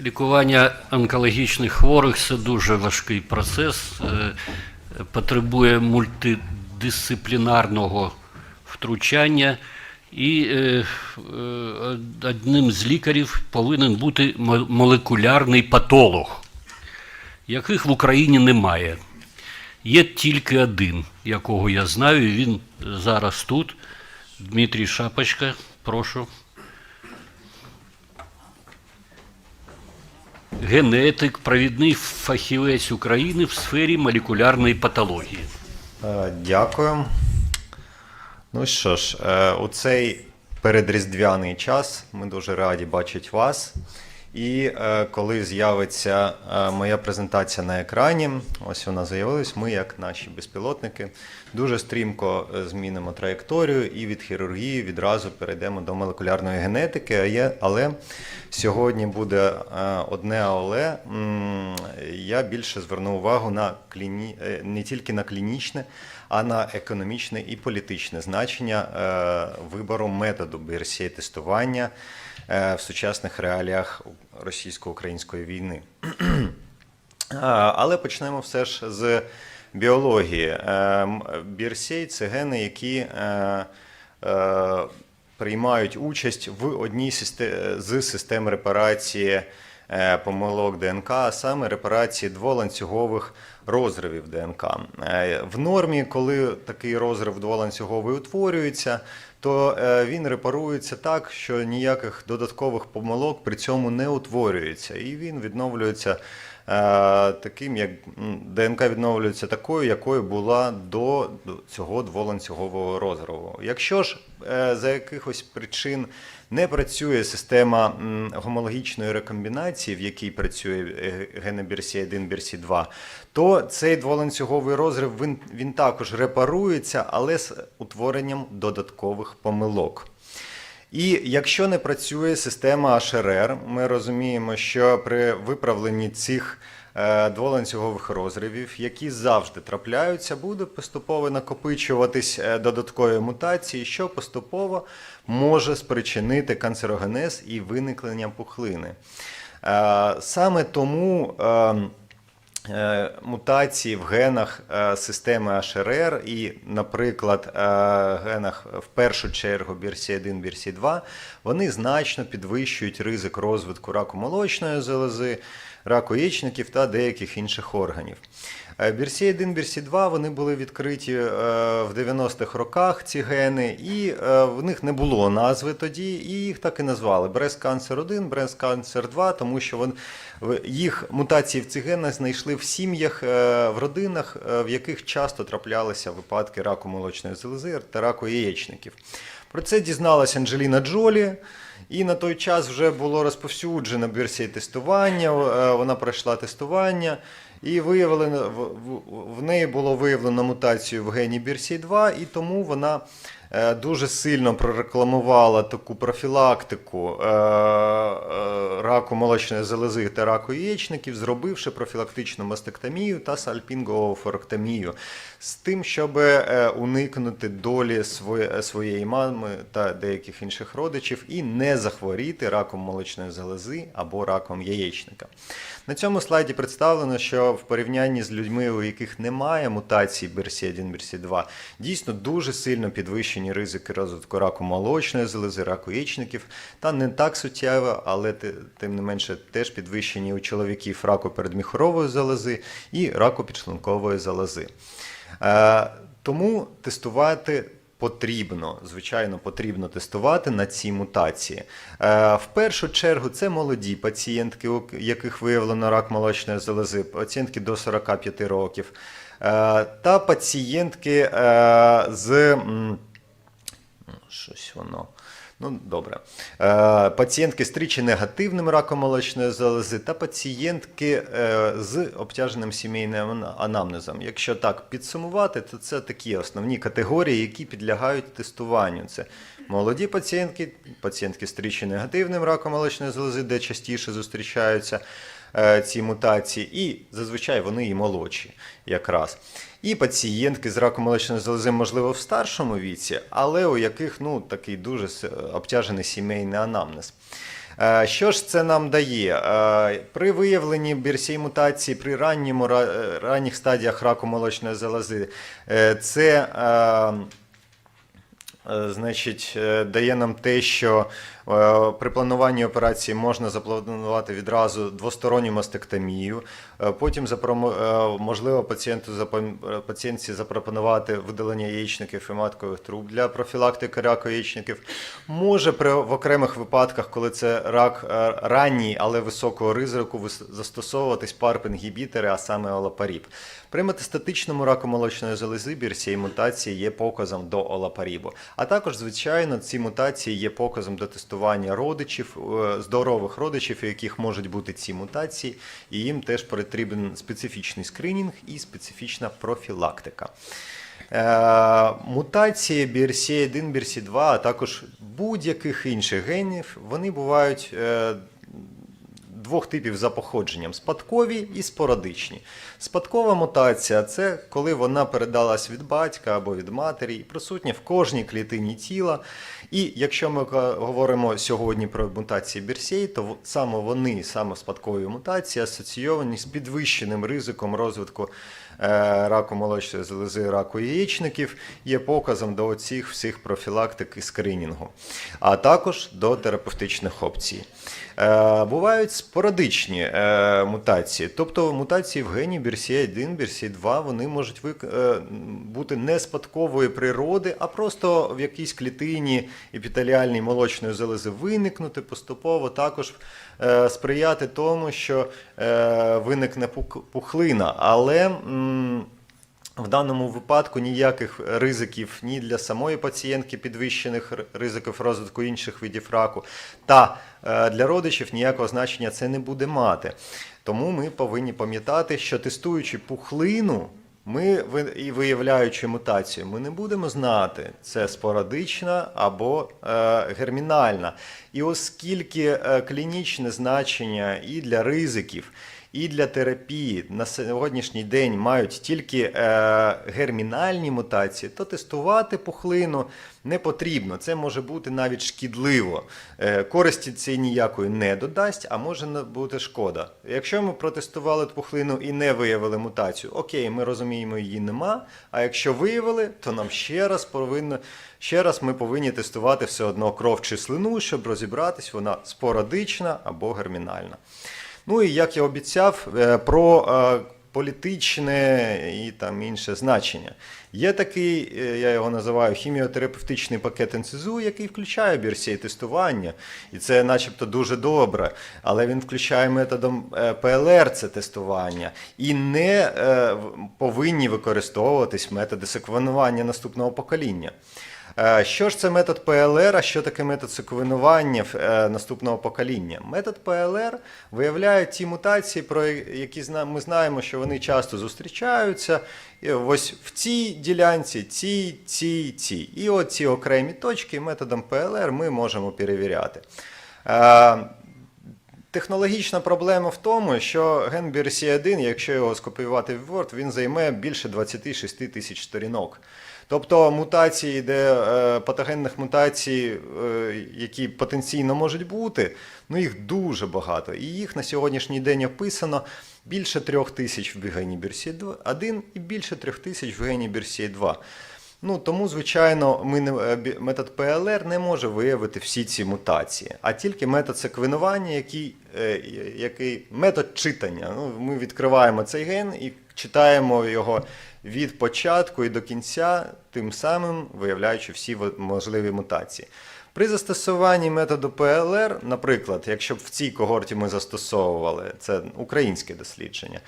Лікування онкологічних хворих це дуже важкий процес, е, потребує мультидисциплінарного втручання, і е, е, одним з лікарів повинен бути молекулярний патолог, яких в Україні немає. Є тільки один, якого я знаю, він зараз тут. Дмитрій Шапочка, прошу. Генетик, провідний фахівець України в сфері молекулярної патології. Е, Дякую. Ну що ж, е, у цей передріздвяний час ми дуже раді бачити вас. І е, коли з'явиться е, моя презентація на екрані, ось вона з'явилась, ми, як наші безпілотники, дуже стрімко е, змінимо траєкторію і від хірургії відразу перейдемо до молекулярної генетики. Але сьогодні буде одне але. Я більше зверну увагу на кліні... не тільки на клінічне, а на економічне і політичне значення вибору методу BRCA тестування е, в сучасних реаліях російсько-української війни. Але почнемо все ж з біології. Бірсей – це гени, які е, е, приймають участь в одній з систем репарації е, помилок ДНК, а саме репарації дволанцюгових розривів ДНК. Е, В нормі, коли такий розрив дволанцюговий утворюється, то е, він репарується так, що ніяких додаткових помилок при цьому не утворюється, і він відновлюється е, таким, як ДНК відновлюється такою, якою була до цього дволанцюгового розриву. Якщо ж е, за якихось причин не працює система гомологічної рекомбінації, в якій працює е, генобірсі 1 бірсі 2 то цей дволанцюговий розрив він, він також репарується, але з утворенням додаткових помилок. І якщо не працює система HRR, ми розуміємо, що при виправленні цих дволанцюгових розривів, які завжди трапляються, буде поступово накопичуватись е, додаткові мутації, що поступово може спричинити канцерогенез і виникнення пухлини. Е, Саме тому. ем, е, мутації в генах е, системи HRR і, наприклад, е, генах в першу чергу BRCA1, BRCA2, вони значно підвищують ризик розвитку раку молочної залози, раку яєчників та деяких інших органів. Е, BRCA1, BRCA2 вони були відкриті е, в 90-х роках, ці гени, і е, в них не було назви тоді, і їх так і назвали Breast Cancer 1, Breast Cancer 2, тому що їх мутації в цих генах знайшли в сім'ях, в родинах, в яких часто траплялися випадки раку молочної залози та раку яєчників. Про це дізналася Анджеліна Джолі. І на той час вже було розповсюджено версії тестування. е, Вона пройшла тестування, і виявлено в, неї було виявлено мутацію в гені бірсій2, і тому вона дуже сильно прорекламувала таку профілактику е, е, раку молочної залози та раку яєчників, зробивши профілактичну мастектомію та сальпінгофоректомію з тим, щоб е, уникнути долі своєї мами та деяких інших родичів і не захворіти раком молочної залози або раком яєчника. На цьому слайді представлено, що в порівнянні з людьми, у яких немає мутацій BRCA1, BRCA2, дійсно дуже сильно підвищені ризики розвитку раку молочної залози, раку яєчників, та не так суттєво, але тим не менше теж підвищені у чоловіків раку передміхорової залози і раку підшлункової залози. Е, Тому тестувати потрібно, звичайно, потрібно тестувати на ці мутації. Е, В першу чергу це молоді пацієнтки, у яких виявлено рак молочної залози, пацієнтки до 45 років, е, та пацієнтки з. Щось воно. Ну, добре. Е, пацієнтки з тричі негативним раком молочної залози та пацієнтки е, з обтяженим сімейним анамнезом. Якщо так підсумувати, то це такі основні категорії, які підлягають тестуванню. Це молоді пацієнтки, пацієнтки з тричі негативним раком молочної залози, де частіше зустрічаються ці мутації, і зазвичай вони і молодші якраз. І пацієнтки з раком молочної залози, можливо, в старшому віці, але у яких ну, такий дуже обтяжений сімейний анамнез. Е, Що ж це нам дає? Е, При виявленні бірсій мутації при ранньому, е, ранніх стадіях раку молочної залози, е, це е, Е, Значить, е, дає нам те, що е, при плануванні операції можна запланувати відразу двосторонню мастектомію. Е, Потім е, можливо пацієнту е, пацієнтці запропонувати видалення яєчників і маткових труб для профілактики раку яєчників. Може при в окремих випадках, коли це рак е, ранній, але високого ризику, застосовуватись парп-інгібітори, а саме олапаріб. При метастатичному раку молочної залози бірсії мутації є показом до олапарібу. А також, звичайно, ці мутації є показом до тестування родичів, е, здорових родичів, у яких можуть бути ці мутації, і їм теж потрібен специфічний скринінг і специфічна профілактика. Е, мутації BRCA1, BRCA2, а також будь-яких інших генів, вони бувають е, двох типів за походженням: спадкові і спорадичні. Спадкова мутація це коли вона передалась від батька або від матері, і присутня в кожній клітині тіла. І якщо ми говоримо сьогодні про мутації Бірсей, то саме вони, саме спадкові мутації, асоційовані з підвищеним ризиком розвитку раку молочної залози, раку яєчників, є показом до оцих всіх профілактик і скринінгу, а також до терапевтичних опцій. Е, бувають спорадичні е, мутації, тобто мутації в гені BRCA1, BRCA2, вони можуть вик- е, бути не спадкової природи, а просто в якійсь клітині епітеліальній молочної залози виникнути поступово, також е, сприяти тому, що е, виникне пухлина. Але в даному випадку ніяких ризиків ні для самої пацієнтки підвищених ризиків розвитку інших видів раку, та е, для родичів ніякого значення це не буде мати. Тому ми повинні пам'ятати, що тестуючи пухлину, ми і виявляючи мутацію, ми не будемо знати, це спорадична або е, гермінальна. І оскільки е, клінічне значення і для ризиків, і для терапії на сьогоднішній день мають тільки е, гермінальні мутації, то тестувати пухлину не потрібно. Це може бути навіть шкідливо. Е, користі це ніякої не додасть, а може бути шкода. Якщо ми протестували пухлину і не виявили мутацію, окей, ми розуміємо, її нема. А якщо виявили, то нам ще раз повинно. Ще раз ми повинні тестувати все одно кров чи слину, щоб розібратись, вона спорадична або гермінальна. Ну і як я обіцяв, е, про е, політичне і там інше значення. Є такий, е, я його називаю хіміотерапевтичний пакет НСЗУ, який включає бірсій тестування, і це начебто дуже добре, але він включає методом ПЛР це тестування, і не повинні використовуватись методи секвенування наступного покоління. Е, Що ж це метод ПЛР, а що таке метод секвенування е, наступного покоління? Метод ПЛР виявляє ті мутації, про які ми знаємо, що вони часто зустрічаються. Ось в цій ділянці, цій, цій, цій. І от ці окремі точки методом ПЛР ми можемо перевіряти. Е, Технологічна проблема в тому, що ген BRCA1, якщо його скопіювати в Word, він займе більше 26 тисяч сторінок. Тобто мутації, де е, патогенних мутацій, е, які потенційно можуть бути, ну їх дуже багато. І їх на сьогоднішній день описано більше трьох тисяч в гені BRCA1 і більше трьох тисяч в гені BRCA2. Ну тому, звичайно, ми не е, метод ПЛР не може виявити всі ці мутації, а тільки метод секвенування, який, е, який метод читання. Ну, ми відкриваємо цей ген і читаємо його від початку і до кінця, тим самим виявляючи всі можливі мутації. При застосуванні методу ПЛР, наприклад, якщо б в цій когорті ми застосовували, це українське дослідження,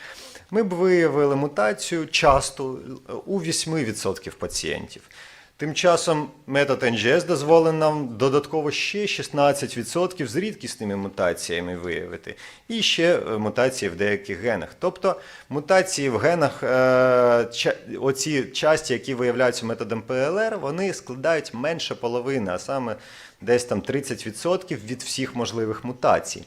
ми б виявили мутацію часто у 8% пацієнтів. Тим часом метод NGS дозволив нам додатково ще 16% з рідкісними мутаціями виявити, і ще е, мутації в деяких генах. Тобто мутації в генах, е, оці часті, які виявляються методом ПЛР, вони складають менше половини, а саме десь там 30% від всіх можливих мутацій.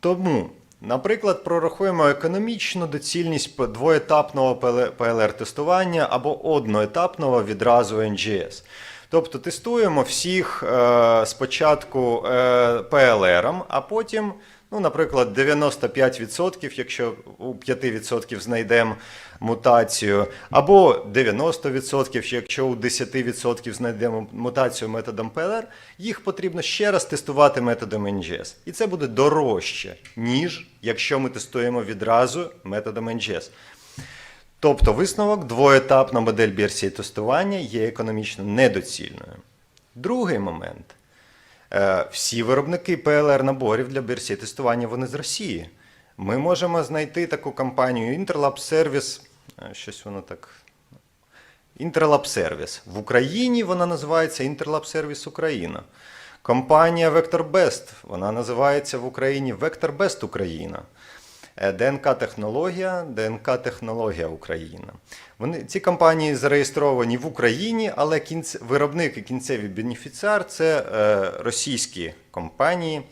Тому Наприклад, прорахуємо економічну доцільність двоетапного ПЛР-тестування або одноетапного відразу NGS. Тобто тестуємо всіх е, спочатку е, ПЛРом, а потім, ну, наприклад, 95%, якщо у 5% знайдемо мутацію, або 90%, якщо у 10% знайдемо мутацію методом ПЛР, їх потрібно ще раз тестувати методом NGS. І це буде дорожче, ніж якщо ми тестуємо відразу методом NGS. Тобто висновок двоетапна модель BRCA тестування є економічно недоцільною. Другий момент. Е, Всі виробники ПЛР-наборів для BRCA тестування вони з Росії. Ми можемо знайти таку компанію Interlab Service, е, щось воно так. Interlab Service. В Україні вона називається Interlab Service Україна. Компанія VectorBest, вона називається в Україні VectorBest Україна. Е, ДНК-технологія, ДНК-технологія Україна. Вони, ці компанії зареєстровані в Україні, але кінц, виробник і кінцевий бенефіціар це е, російські компанії,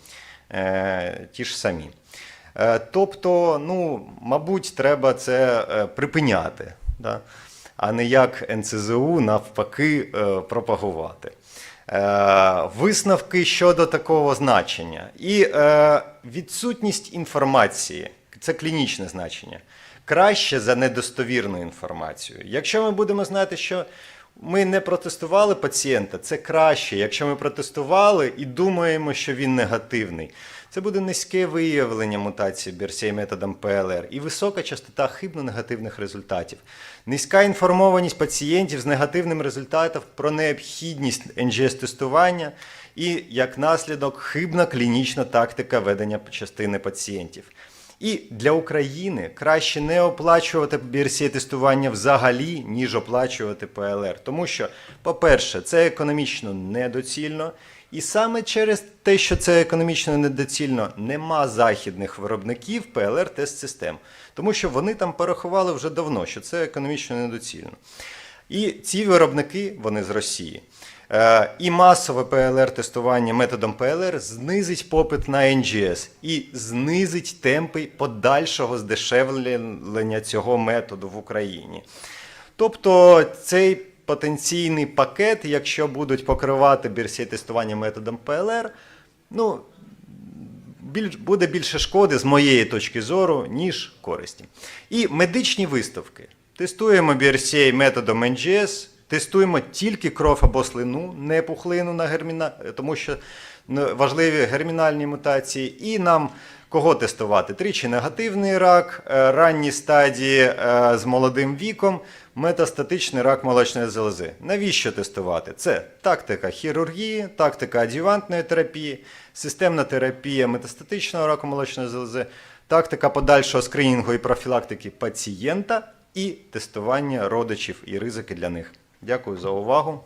е, ті ж самі. Е, тобто, ну, мабуть, треба це е, припиняти, да? а не як НЦЗУ навпаки е, пропагувати. Е, висновки щодо такого значення. І е, відсутність інформації це клінічне значення. Краще за недостовірну інформацію. Якщо ми будемо знати, що ми не протестували пацієнта, це краще. Якщо ми протестували і думаємо, що він негативний, це буде низьке виявлення мутації BRCA методом ПЛР і висока частота хибно-негативних результатів. Низька інформованість пацієнтів з негативним результатом про необхідність NGS-тестування і, як наслідок, хибна клінічна тактика ведення частини пацієнтів. І для України краще не оплачувати BRCA тестування взагалі, ніж оплачувати ПЛР. Тому що, по-перше, це економічно недоцільно. І саме через те, що це економічно недоцільно, нема західних виробників ПЛР-тест-систем. Тому що вони там порахували вже давно, що це економічно недоцільно. І ці виробники, вони з Росії. Е, І масове ПЛР-тестування методом ПЛР знизить попит на NGS і знизить темпи подальшого здешевлення цього методу в Україні. Тобто цей потенційний пакет, якщо будуть покривати бірсі тестування методом ПЛР, ну, більш, буде більше шкоди з моєї точки зору, ніж користі. І медичні виставки. Тестуємо BRCA методом NGS, тестуємо тільки кров або слину, не пухлину на герміна, тому що ну, важливі гермінальні мутації. І нам кого тестувати? Тричі негативний рак, е, ранні стадії е, з молодим віком, метастатичний рак молочної залози. Навіщо тестувати? Це тактика хірургії, тактика адювантної терапії, системна терапія метастатичного раку молочної залози, тактика подальшого скринінгу і профілактики пацієнта і тестування родичів і ризики для них. Дякую за увагу.